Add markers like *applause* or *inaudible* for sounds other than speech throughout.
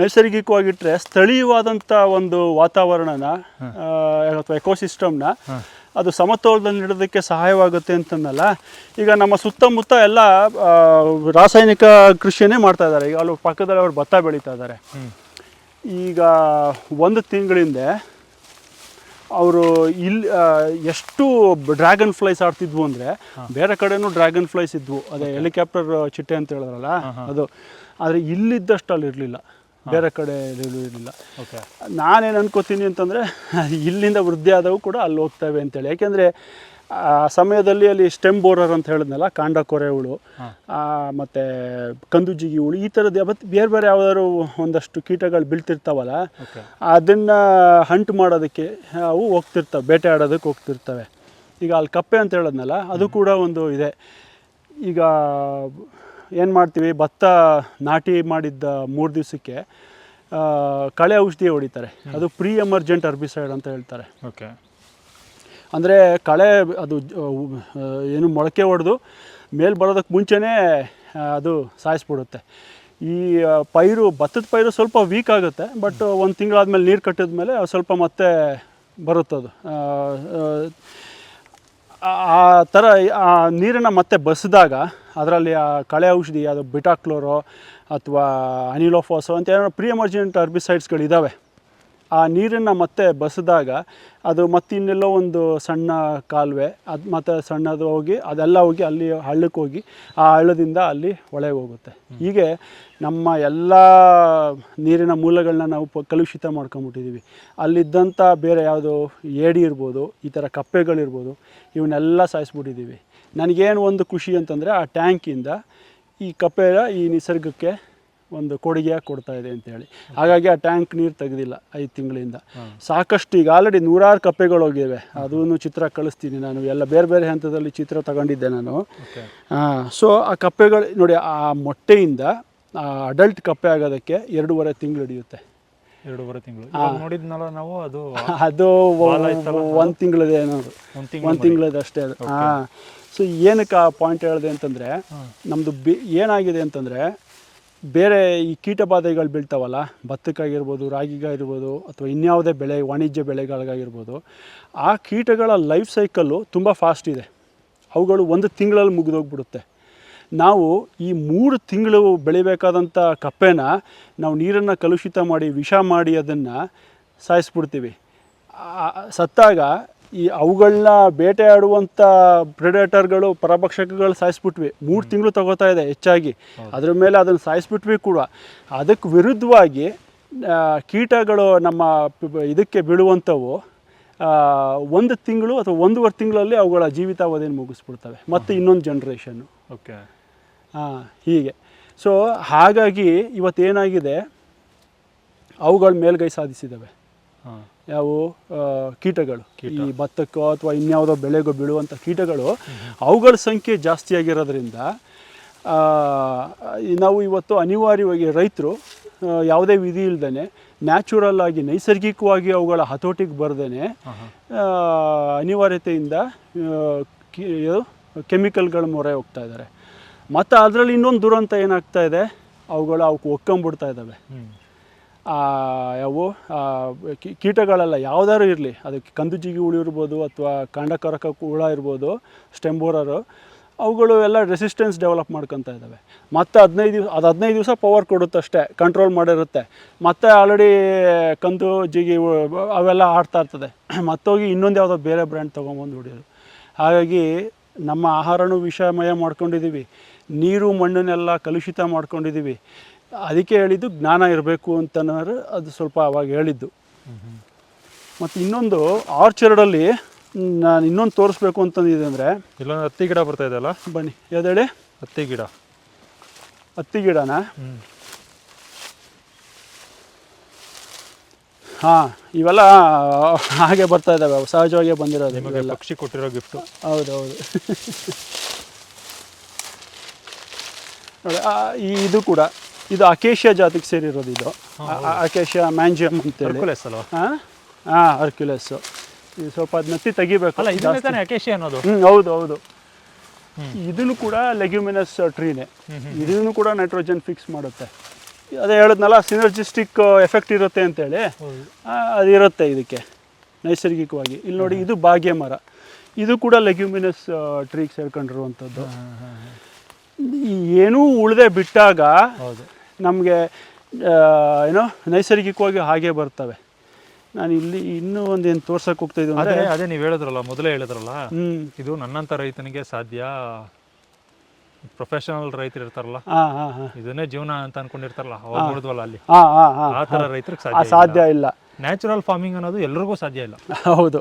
ನೈಸರ್ಗಿಕವಾಗಿಟ್ಟರೆ ಸ್ಥಳೀಯವಾದಂಥ ಒಂದು ವಾತಾವರಣನ ಅಥವಾ ಎಕೋಸಿಸ್ಟಮ್ನ ಅದು ಸಮತೋಲದಲ್ಲಿ ಇಡೋದಕ್ಕೆ ಸಹಾಯವಾಗುತ್ತೆ ಅಂತಂದಲ್ಲ ಈಗ ನಮ್ಮ ಸುತ್ತಮುತ್ತ ಎಲ್ಲ ರಾಸಾಯನಿಕ ಕೃಷಿಯನ್ನೇ ಮಾಡ್ತಾ ಇದ್ದಾರೆ. ಈಗ ಅಲ್ಲಿ ಪಕ್ಕದಲ್ಲಿ ಅವರು ಭತ್ತ ಬೆಳೀತಾ ಇದ್ದಾರೆ. ಈಗ ಒಂದು ತಿಂಗಳಿಂದೆ ಅವರು ಇಲ್ಲಿ ಎಷ್ಟು ಡ್ರ್ಯಾಗನ್ ಫ್ಲೈಸ್ ಆಡ್ತಿದ್ವು ಅಂದರೆ ಬೇರೆ ಕಡೆನೂ ಡ್ರ್ಯಾಗನ್ ಫ್ಲೈಸ್ ಇದ್ವು. ಅದೇ ಹೆಲಿಕಾಪ್ಟರ್ ಚಿಟ್ಟೆ ಅಂತ ಹೇಳಿದ್ರಲ್ಲ ಅದು. ಆದರೆ ಇಲ್ಲಿದ್ದಷ್ಟು ಅಲ್ಲಿ ಇರಲಿಲ್ಲ ಬೇರೆ ಕಡೆ ಇರಲಿಲ್ಲ. ಓಕೆ. ನಾನೇನು ಅನ್ಕೋತೀನಿ ಅಂತಂದರೆ ಇಲ್ಲಿಂದ ವೃದ್ಧಿ ಆದವು ಕೂಡ ಅಲ್ಲಿ ಹೋಗ್ತವೆ ಅಂತೇಳಿ. ಯಾಕೆಂದರೆ ಆ ಸಮಯದಲ್ಲಿ ಅಲ್ಲಿ ಸ್ಟೆಮ್ ಬೋರರ್ ಅಂತ ಹೇಳಿದ್ನಲ್ಲ ಕಾಂಡ ಕೊರೆ ಹುಳು ಮತ್ತು ಕಂದುಜಿಗಿ ಹುಳು ಈ ಥರದ್ದು ಮತ್ತು ಬೇರೆ ಬೇರೆ ಯಾವ್ದಾದ್ರು ಒಂದಷ್ಟು ಕೀಟಗಳು ಬೀಳ್ತಿರ್ತಾವಲ್ಲ ಅದನ್ನು ಹಂಟ್ ಮಾಡೋದಕ್ಕೆ ಅವು ಹೋಗ್ತಿರ್ತವೆ ಬೇಟೆ ಆಡೋದಕ್ಕೆ ಹೋಗ್ತಿರ್ತವೆ. ಈಗ ಅಲ್ಲಿ ಕಪ್ಪೆ ಅಂತ ಹೇಳಿದ್ನಲ್ಲ ಅದು ಕೂಡ ಒಂದು ಇದೆ. ಈಗ ಏನು ಮಾಡ್ತೀವಿ? ಭತ್ತ ನಾಟಿ ಮಾಡಿದ್ದ ಮೂರು ದಿವಸಕ್ಕೆ ಕಳೆ ಔಷಧಿ ಹೊಡಿತಾರೆ. ಅದು ಪ್ರೀ ಎಮರ್ಜೆಂಟ್ ಅರ್ಬಿಸೈಡ್ ಅಂತ ಹೇಳ್ತಾರೆ. ಓಕೆ. ಅಂದರೆ ಕಳೆ ಅದು ಏನು ಮೊಳಕೆ ಹೊಡೆದು ಮೇಲೆ ಬರೋದಕ್ಕೆ ಮುಂಚೆನೇ ಅದು ಸಾಯಿಸ್ಬಿಡುತ್ತೆ. ಈ ಪೈರು ಭತ್ತದ ಪೈರು ಸ್ವಲ್ಪ ವೀಕ್ ಆಗುತ್ತೆ ಬಟ್ ಒಂದು ತಿಂಗಳಾದ್ಮೇಲೆ ನೀರು ಕಟ್ಟಿದ ಮೇಲೆ ಸ್ವಲ್ಪ ಮತ್ತೆ ಬರುತ್ತದು. ಆ, ಥರ ಆ ನೀರನ್ನು ಮತ್ತೆ ಬಸಿದಾಗ ಅದರಲ್ಲಿ ಆ ಕಳೆ ಔಷಧಿ ಅದು ಬಿಟಾಕ್ಲೋರೋ ಅಥವಾ ಅನಿಲೋಫೋಸೋ ಅಂತ ಏನೋ ಪ್ರಿ ಎಮರ್ಜೆಂಟ್ ಅರ್ಬಿಸೈಡ್ಸ್ಗಳಿದ್ದಾವೆ ಆ ನೀರನ್ನು ಮತ್ತೆ ಬಸಿದಾಗ ಅದು ಮತ್ತೆ ಇನ್ನೆಲ್ಲೋ ಒಂದು ಸಣ್ಣ ಕಾಲುವೆ ಅದು ಮತ್ತು ಸಣ್ಣದು ಹೋಗಿ ಅದೆಲ್ಲ ಹೋಗಿ ಅಲ್ಲಿ ಹಳ್ಳಕ್ಕೆ ಹೋಗಿ ಆ ಹಳ್ಳದಿಂದ ಅಲ್ಲಿ ಒಳಗೆ ಹೋಗುತ್ತೆ. ಹೀಗೆ ನಮ್ಮ ಎಲ್ಲ ನೀರಿನ ಮೂಲಗಳನ್ನ ನಾವು ಪ ಕಲುಷಿತ ಮಾಡ್ಕೊಂಬಿಟ್ಟಿದ್ದೀವಿ ಅಲ್ಲಿದ್ದಂಥ ಬೇರೆ ಯಾವುದು ಏಡಿ ಇರ್ಬೋದು ಈ ಥರ ಕಪ್ಪೆಗಳಿರ್ಬೋದು ಇವನ್ನೆಲ್ಲ ಸಾಯಿಸ್ಬಿಟ್ಟಿದ್ದೀವಿ ನನಗೇನು ಒಂದು ಖುಷಿ ಅಂತಂದರೆ ಆ ಟ್ಯಾಂಕಿಂದ ಈ ಕಪ್ಪೆಯ ಈ ನಿಸರ್ಗಕ್ಕೆ ಒಂದು ಕೊಡುಗೆಯಾಗಿ ಕೊಡ್ತಾ ಇದೆ ಅಂತೇಳಿ ಹಾಗಾಗಿ ಆ ಟ್ಯಾಂಕ್ ನೀರು ತೆಗೆದಿಲ್ಲ ಐದು ತಿಂಗಳಿಂದ. ಸಾಕಷ್ಟು ಈಗ ಆಲ್ರೆಡಿ ನೂರಾರು ಕಪ್ಪೆಗಳು ಹೋಗಿವೆ. ಅದನ್ನು ಚಿತ್ರ ಕಳಿಸ್ತೀನಿ ನಾನು. ಎಲ್ಲ ಬೇರೆ ಬೇರೆ ಹಂತದಲ್ಲಿ ಚಿತ್ರ ತಗೊಂಡಿದ್ದೆ ನಾನು. ಸೊ ಆ ಕಪ್ಪೆಗಳು ನೋಡಿ ಆ ಮೊಟ್ಟೆಯಿಂದ ಆ ಅಡಲ್ಟ್ ಕಪ್ಪೆ ಆಗೋದಕ್ಕೆ ಎರಡೂವರೆ ತಿಂಗಳು ಹಿಡಿಯುತ್ತೆ. ಎರಡೂವರೆ ತಿಂಗಳು. ನೋಡಿದ್ನಲ್ಲ ನಾವು ಅದು ಅದು ಒಂದು ತಿಂಗಳದೇ ಅನ್ನೋದು ಒಂದು ತಿಂಗಳು ತಿಂಗಳದ ಅಷ್ಟೇ ಅದು. ಹಾಂ ಸೊ ಏನಕ್ಕೆ ಆ ಪಾಯಿಂಟ್ ಹೇಳಿದೆ ಅಂತಂದರೆ ನಮ್ಮದು ಬಿ ಏನಾಗಿದೆ ಅಂತಂದರೆ ಬೇರೆ ಈ ಕೀಟಬಾಧೆಗಳು ಬೀಳ್ತಾವಲ್ಲ ಭತ್ತಕ್ಕಾಗಿರ್ಬೋದು ರಾಗಿಗಾಗಿರ್ಬೋದು, ಅಥವಾ ಇನ್ಯಾವುದೇ ಬೆಳೆ, ವಾಣಿಜ್ಯ ಬೆಳೆಗಳಿಗಾಗಿರ್ಬೋದು, ಆ ಕೀಟಗಳ ಲೈಫ್ ಸೈಕಲ್ಲು ತುಂಬ ಫಾಸ್ಟ್ ಇದೆ. ಅವುಗಳು ಒಂದು ತಿಂಗಳಲ್ಲಿ ಮುಗಿದೋಗ್ಬಿಡುತ್ತೆ. ನಾವು ಈ ಮೂರು ತಿಂಗಳು ಬೆಳಿಬೇಕಾದಂಥ ಕಪ್ಪೆನ ನಾವು ನೀರನ್ನು ಕಲುಷಿತ ಮಾಡಿ, ವಿಷ ಮಾಡಿ ಅದನ್ನು ಸಾಯಿಸ್ಬಿಡ್ತೀವಿ. ಸತ್ತಾಗ ಈ ಅವುಗಳನ್ನ ಬೇಟೆಯಾಡುವಂಥ ಪ್ರೆಡೇಟರ್ಗಳು ಪರಭಕ್ಷಕಗಳು ಸಾಯಿಸ್ಬಿಟ್ವಿ. ಮೂರು ತಿಂಗಳು ತಗೋತಾ ಇದೆ ಹೆಚ್ಚಾಗಿ. ಅದ್ರ ಮೇಲೆ ಅದನ್ನು ಸಾಯಿಸ್ಬಿಟ್ವಿ ಕೂಡ. ಅದಕ್ಕೆ ವಿರುದ್ಧವಾಗಿ ಕೀಟಗಳು ನಮ್ಮ ಇದಕ್ಕೆ ಬೀಳುವಂಥವು ಒಂದು ತಿಂಗಳು ಅಥವಾ ಒಂದೂವರೆ ತಿಂಗಳಲ್ಲಿ ಅವುಗಳ ಜೀವಿತಾವಧಿಯನ್ನು ಮುಗಿಸ್ಬಿಡ್ತವೆ. ಮತ್ತು ಇನ್ನೊಂದು ಜನ್ರೇಷನ್ನು ಓಕೆ. ಹಾಂ ಹೀಗೆ. ಸೊ ಹಾಗಾಗಿ ಇವತ್ತೇನಾಗಿದೆ? ಅವುಗಳ ಮೇಲ್ಗೈ ಸಾಧಿಸಿದ್ದಾವೆ ಹಾಂ ಯಾವುವು ಕೀಟಗಳು. ಈ ಭತ್ತಕ್ಕೋ ಅಥವಾ ಇನ್ಯಾವುದೋ ಬೆಳೆಗೋ ಬೀಳುವಂಥ ಕೀಟಗಳು ಅವುಗಳ ಸಂಖ್ಯೆ ಜಾಸ್ತಿ ಆಗಿರೋದ್ರಿಂದ ನಾವು ಇವತ್ತು ಅನಿವಾರ್ಯವಾಗಿ ರೈತರು ಯಾವುದೇ ವಿಧಿ ಇಲ್ದೇ ನ್ಯಾಚುರಲ್ ಆಗಿ ನೈಸರ್ಗಿಕವಾಗಿ ಅವುಗಳ ಹತೋಟಿಗೆ ಬರ್ದೇ ಅನಿವಾರ್ಯತೆಯಿಂದ ಕೆಮಿಕಲ್ಗಳ ಮೊರೆ ಹೋಗ್ತಾ ಇದ್ದಾರೆ. ಮತ್ತು ಅದರಲ್ಲಿ ಇನ್ನೊಂದು ದುರಂತ ಏನಾಗ್ತಾ ಇದೆ? ಅವುಗಳು ಅವಕ್ಕೆ ಒಕ್ಕೊಂಬಿಡ್ತಾ ಇದ್ದಾವೆ. ಯಾವು ಕೀಟಗಳೆಲ್ಲ ಯಾವ್ದಾದ್ರು ಇರಲಿ. ಅದಕ್ಕೆ ಕಂದುಜಿಗಿ ಹುಳಿ ಇರ್ಬೋದು ಅಥವಾ ಕಾಂಡಕರಕ ಹುಳ ಇರ್ಬೋದು ಸ್ಟೆಂಬೋರರು ಅವುಗಳು ಎಲ್ಲ ರೆಸಿಸ್ಟೆನ್ಸ್ ಡೆವಲಪ್ ಮಾಡ್ಕೊತಾ ಇದ್ದಾವೆ. ಮತ್ತೆ ಹದಿನೈದು ದಿವಸ ಅದು ಹದಿನೈದು ದಿವಸ ಪವರ್ ಕೊಡುತ್ತಷ್ಟೇ ಕಂಟ್ರೋಲ್ ಮಾಡಿರುತ್ತೆ. ಮತ್ತೆ ಆಲ್ರೆಡಿ ಕಂದು ಜಿಗಿ ಅವೆಲ್ಲ ಆಡ್ತಾ ಇರ್ತದೆ. *clears throat* ಮತ್ತೋಗಿ ಇನ್ನೊಂದು ಯಾವುದೋ ಬೇರೆ ಬ್ರ್ಯಾಂಡ್ ತೊಗೊಂಬಂದು ಹೊಡಿಯೋದು. ಹಾಗಾಗಿ ನಮ್ಮ ಆಹಾರನೂ ವಿಷಮಯ ಮಾಡ್ಕೊಂಡಿದ್ದೀವಿ. ನೀರು ಮಣ್ಣನ್ನೆಲ್ಲ ಕಲುಷಿತ ಮಾಡ್ಕೊಂಡಿದ್ದೀವಿ. ಅದಕ್ಕೆ ಹೇಳಿದ್ದು ಜ್ಞಾನ ಇರಬೇಕು ಅಂತನಾರು ಅದು ಸ್ವಲ್ಪ ಅವಾಗ ಹೇಳಿದ್ದು. ಮತ್ತು ಇನ್ನೊಂದು ಆರ್ಚರ್ಡಲ್ಲಿ ನಾನು ಇನ್ನೊಂದು ತೋರಿಸ್ಬೇಕು ಅಂತಂದಿದೆ ಅಂದರೆ ಇಲ್ಲೊಂದು ಹತ್ತಿ ಗಿಡ ಬರ್ತಾ ಇದೆಯಲ್ಲ ಬನ್ನಿ ಯಾವ್ದೇಳಿ? ಹತ್ತಿ ಗಿಡ. ಹತ್ತಿ ಗಿಡನ? ಹಾಂ ಇವೆಲ್ಲ ಹಾಗೆ ಬರ್ತಾ ಇದ್ದಾವೆ ಸಹಜವಾಗಿ ಬಂದಿರೋದು ನಿಮಗೆ ಪಕ್ಷಿ ಕೊಟ್ಟಿರೋ ಗಿಫ್ಟು ಹೌದು ಹೌದು ನೋಡಿ, ಈ ಇದು ಕೂಡ. ಇದು ಅಕೇಶಿಯಾ ಜಾತಿಗೆ ಸೇರಿರೋದು ಇದು. ಅಕೇಶಿಯಾ ಮ್ಯಾಂಜಿಯಮ್ ಅಂತೇಳಿ. ಹರ್ಕುಲೆಸ್ ಅಲ್ವಾ? ಹಾಂ? ಹಾಂ ಅರ್ಕ್ಯುಲಸ್ಸು ಇದು ಸ್ವಲ್ಪ ಅದು ನತ್ತಿ ತೆಗಿಬೇಕು. ಅಲ್ಲ ಇದನ್ನೇ ತಾನೇ ಅಕೇಶಿ ಅನ್ನೋದು? ಹ್ಞೂ ಹೌದು ಹೌದು. ಇದನ್ನು ಕೂಡ ಲೆಗ್ಯುಮಿನಸ್ ಟ್ರೀನೇ. ಇದನ್ನು ಕೂಡ ನೈಟ್ರೋಜನ್ ಫಿಕ್ಸ್ ಮಾಡುತ್ತೆ. ಅದೇ ಹೇಳಿದ್ನಲ್ಲ ಸಿನರ್ಜಿಸ್ಟಿಕ್ ಎಫೆಕ್ಟ್ ಇರುತ್ತೆ ಅಂತೇಳಿ. ಅದು ಅದಿರುತ್ತೆ ಇದಕ್ಕೆ ನೈಸರ್ಗಿಕವಾಗಿ. ಇಲ್ಲಿ ನೋಡಿ ಇದು ಭಾಗ್ಯ ಮರ. ಇದು ಕೂಡ ಲೆಗ್ಯುಮಿನಸ್ ಟ್ರೀಗೆ ಸೇರ್ಕೊಂಡಿರುವಂಥದ್ದು. ಏನೂ ಉಳದೆ ಬಿಟ್ಟಾಗ ಹೌದು. ನಮಗೆ ಏನೋ ನೈಸರ್ಗಿಕವಾಗಿ ಹಾಗೆ ಬರ್ತವೆ. ನಾನು ಇಲ್ಲಿ ಇನ್ನೂ ಒಂದು ಏನು ತೋರ್ಸಕ್ಕೆ ಹೋಗ್ತಾ ಇದ್ದೀನಿ ಅದೇ ಅದೇ ನೀವು ಹೇಳಿದ್ರಲ್ಲ ಮೊದಲೇ ಹೇಳಿದ್ರಲ್ಲ? ಇದು ನನ್ನಂಥ ರೈತನಿಗೆ ಸಾಧ್ಯ. ಪ್ರೊಫೆಷನಲ್ ರೈತರು ಇರ್ತಾರಲ್ಲ? ಇದನ್ನೇ ಜೀವನ ಅಂತ ಅನ್ಕೊಂಡಿರ್ತಾರಲ್ಲ ಅವಾಗ ನೋಡಿದ್ವಲ್ಲ ಅಲ್ಲಿ? ಆ ಥರ ರೈತರಿಗೆ ಸಾಧ್ಯ ಸಾಧ್ಯ ಇಲ್ಲ. ನ್ಯಾಚುರಲ್ ಫಾರ್ಮಿಂಗ್ ಅನ್ನೋದು ಎಲ್ರಿಗೂ ಸಾಧ್ಯ ಇಲ್ಲ. ಹೌದು.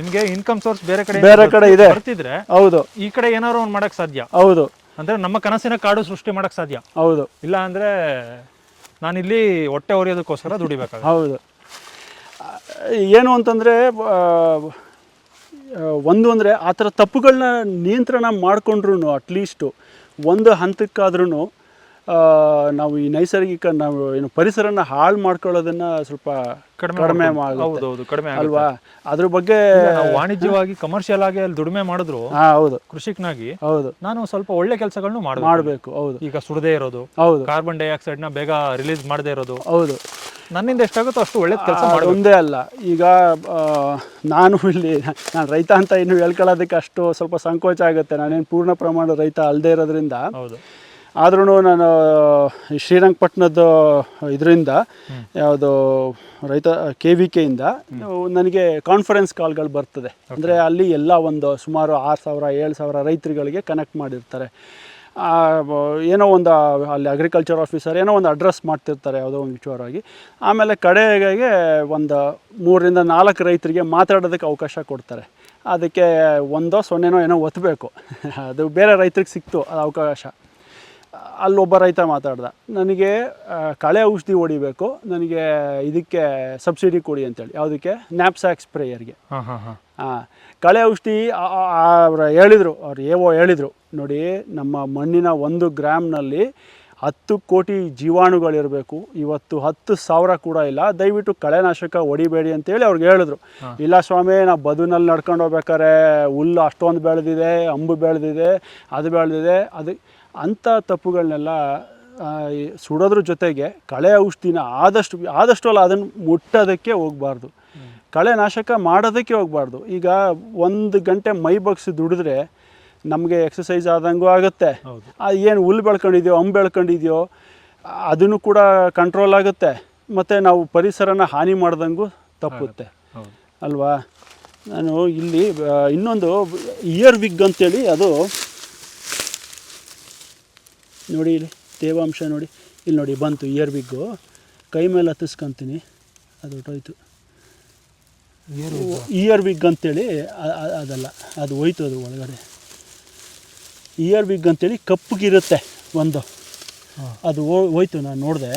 ನಿಮಗೆ ಇನ್ಕಮ್ ಸೋರ್ಸ್ ಬೇರೆ ಕಡೆ ಬೇರೆ ಕಡೆ ಇದೆ. ಬರ್ತಿದ್ರೆ ಹೌದು. ಈ ಕಡೆ ಏನಾದ್ರು ಒಂದು ಮಾಡಕ್ ಸಾಧ್ಯ? ಹೌದು. ಅಂದ್ರೆ ನಮ್ಮ ಕನಸಿನ ಕಾಡು ಸೃಷ್ಟಿ ಮಾಡಕ್ ಸಾಧ್ಯ? ಹೌದು. ಇಲ್ಲ ಅಂದ್ರೆ ನಾನು ಇಲ್ಲಿ ಹೊಟ್ಟೆ ಹೊರೆಯೋದಕ್ಕೋಸ್ಕರ ದುಡಿಬೇಕಾಗ ಹೌದು. ಏನು ಅಂತಂದರೆ ಒಂದು ಅಂದರೆ ಆ ಥರ ತಪ್ಪುಗಳನ್ನ ನಿಯಂತ್ರಣ ಮಾಡಿಕೊಂಡ್ರು ಅಟ್ಲೀಸ್ಟು ಒಂದು ಹಂತಕ್ಕಾದ್ರೂ ನಾವು ಈ ನೈಸರ್ಗಿಕ ನಾವು ಏನು ಪರಿಸರನ ಹಾಳು ಮಾಡ್ಕೊಳ್ಳೋದನ್ನ ಸ್ವಲ್ಪ ಕಡಿಮೆ. ಹೌದೌದು ಕಡಿಮೆ. ಅಲ್ವಾ? ಅದ್ರ ಬಗ್ಗೆ ವಾಣಿಜ್ಯವಾಗಿ ಕಮರ್ಷಿಯಲ್ ಆಗಿ ಅಲ್ಲಿ ದುಡಿಮೆ ಮಾಡಿದ್ರು ಹೌದು. ಕೃಷಿಕನಾಗಿ ಹೌದು. ನಾನು ಸ್ವಲ್ಪ ಒಳ್ಳೆ ಕೆಲಸಗಳನ್ನು ಮಾಡಬೇಕು. ಮಾಡಬೇಕು ಹೌದು. ಈಗ ಸುಡದೇ ಇರೋದು ಹೌದು. ಕಾರ್ಬನ್ ಡೈಆಕ್ಸೈಡ್ನ ಬೇಗ ರಿಲೀಸ್ ಮಾಡದೇ ಇರೋದು. ಹೌದು. ನನ್ನಿಂದ ಎಷ್ಟಾಗುತ್ತೋ ಅಷ್ಟು ಒಳ್ಳೆ ಕೆಲಸ ಒಂದೇ ಅಲ್ಲ. ಈಗ ನಾನು ಇಲ್ಲಿ ನಾನು ರೈತ ಅಂತ ಇನ್ನು ಹೇಳ್ಕೊಳ್ಳೋದಕ್ಕೆ ಅಷ್ಟು ಸ್ವಲ್ಪ ಸಂಕೋಚ ಆಗುತ್ತೆ. ನಾನೇನು ಪೂರ್ಣ ಪ್ರಮಾಣದ ರೈತ ಅಲ್ಲದೆ ಇರೋದ್ರಿಂದ ಹೌದು. ಆದ್ರೂ ನಾನು ಈ ಶ್ರೀರಂಗಪಟ್ಟಣದ ಇದರಿಂದ ಯಾವುದು ರೈತ ಕೆ ವಿ ಕೆಯಿಂದ ನನಗೆ ಕಾನ್ಫರೆನ್ಸ್ ಕಾಲ್ಗಳು ಬರ್ತದೆ. ಅಂದರೆ ಅಲ್ಲಿ ಎಲ್ಲ ಒಂದು ಸುಮಾರು ಆರು ಸಾವಿರ ಏಳು ಸಾವಿರ ರೈತರುಗಳಿಗೆ ಕನೆಕ್ಟ್ ಮಾಡಿರ್ತಾರೆ. ಏನೋ ಒಂದು ಅಲ್ಲಿ ಅಗ್ರಿಕಲ್ಚರ್ ಆಫೀಸರ್ ಏನೋ ಒಂದು ಅಡ್ರೆಸ್ ಮಾಡ್ತಿರ್ತಾರೆ ಯಾವುದೋ ಒಂದು ವಿಚಾರವಾಗಿ. ಆಮೇಲೆ ಕಡೆಗೆ ಒಂದು ಮೂರರಿಂದ ನಾಲ್ಕು ರೈತರಿಗೆ ಮಾತಾಡೋದಕ್ಕೆ ಅವಕಾಶ ಕೊಡ್ತಾರೆ. ಅದಕ್ಕೆ ಒಂದೋ ಸೊನ್ನೆನೋ ಏನೋ ಒತ್ತಬೇಕು *laughs* ಅದು ಬೇರೆ ರೈತರಿಗೆ ಸಿಕ್ತು ಅದು ಅವಕಾಶ. ಅಲ್ಲೊಬ್ಬ ರೈತ ಮಾತಾಡ್ದ ನನಗೆ ಕಳೆ ಔಷಧಿ ಹೊಡಿಬೇಕು ನನಗೆ ಇದಕ್ಕೆ ಸಬ್ಸಿಡಿ ಕೊಡಿ ಅಂತೇಳಿ ಯಾವುದಕ್ಕೆ? ನ್ಯಾಪ್ಸ್ಯಾಕ್ ಸ್ಪ್ರೇಯರ್ಗೆ. ಹಾ ಕಳೆ ಔಷಧಿ ಅವ್ರು ಹೇಳಿದರು ಅವ್ರು ಏವೋ ಹೇಳಿದರು. ನೋಡಿ ನಮ್ಮ ಮಣ್ಣಿನ ಒಂದು ಗ್ರಾಮ್ನಲ್ಲಿ ಹತ್ತು ಕೋಟಿ ಜೀವಾಣುಗಳಿರಬೇಕು ಇವತ್ತು ಹತ್ತು ಸಾವಿರ ಕೂಡ ಇಲ್ಲ ದಯವಿಟ್ಟು ಕಳೆನಾಶಕ ಹೊಡಿಬೇಡಿ ಅಂತೇಳಿ ಅವ್ರಿಗೆ ಹೇಳಿದ್ರು. ಇಲ್ಲ ಸ್ವಾಮಿ ನಾವು ಬದುನಲ್ಲಿ ನಡ್ಕೊಂಡು ಹೋಗ್ಬೇಕಾರೆ ಹುಲ್ಲು ಅಷ್ಟೊಂದು ಬೆಳೆದಿದೆ ಅಂಬು ಬೆಳೆದಿದೆ ಅದು ಬೆಳೆದಿದೆ ಅದು ಅಂಥ ತಪ್ಪುಗಳನ್ನೆಲ್ಲ ಸುಡೋದ್ರ ಜೊತೆಗೆ ಕಳೆ ಔಷಧಿನ ಆದಷ್ಟು ಆದಷ್ಟು ಅಲ್ಲ ಅದನ್ನು ಮುಟ್ಟೋದಕ್ಕೆ ಹೋಗಬಾರ್ದು. ಕಳೆ ನಾಶಕ ಮಾಡೋದಕ್ಕೆ ಹೋಗಬಾರ್ದು. ಈಗ ಒಂದು ಗಂಟೆ ಮೈ ಬಗ್ಸಿ ದುಡಿದ್ರೆ ನಮಗೆ ಎಕ್ಸಸೈಸ್ ಆದಂಗೂ ಆಗುತ್ತೆ. ಅದು ಏನು ಹುಲ್ಲು ಬೆಳ್ಕೊಂಡಿದ್ಯೋ ಅಂಬ್ ಬೆಳ್ಕೊಂಡಿದ್ಯೋ ಅದನ್ನು ಕೂಡ ಕಂಟ್ರೋಲ್ ಆಗುತ್ತೆ. ಮತ್ತು ನಾವು ಪರಿಸರನ ಹಾನಿ ಮಾಡ್ದಂಗೂ ತಪ್ಪುತ್ತೆ. ಅಲ್ವಾ? ನಾನು ಇಲ್ಲಿ ಇನ್ನೊಂದು ಇಯರ್ ವಿಗ್ ಅಂತೇಳಿ ಅದು ನೋಡಿ ಇಲ್ಲಿ ತೇವಾಂಶ ನೋಡಿ. ಇಲ್ಲಿ ನೋಡಿ ಬಂತು ಇಯರ್ ಬಿಗ್ಗು ಕೈ ಮೇಲೆ ಹತ್ತಿಸ್ಕೊತೀನಿ. ಅದು ಹೊಟ್ಟೋಯ್ತು ಇಯರ್ ವಿಗ್ ಅಂತೇಳಿ ಅದಲ್ಲ ಅದು ಹೋಯ್ತು ಅದು ಒಳಗಡೆ. ಇಯರ್ ವಿಗ್ ಅಂತೇಳಿ ಕಪ್ಪಗಿರುತ್ತೆ ಒಂದು. ಅದು ಹೋಯ್ತು ನಾನು ನೋಡಿದೆ.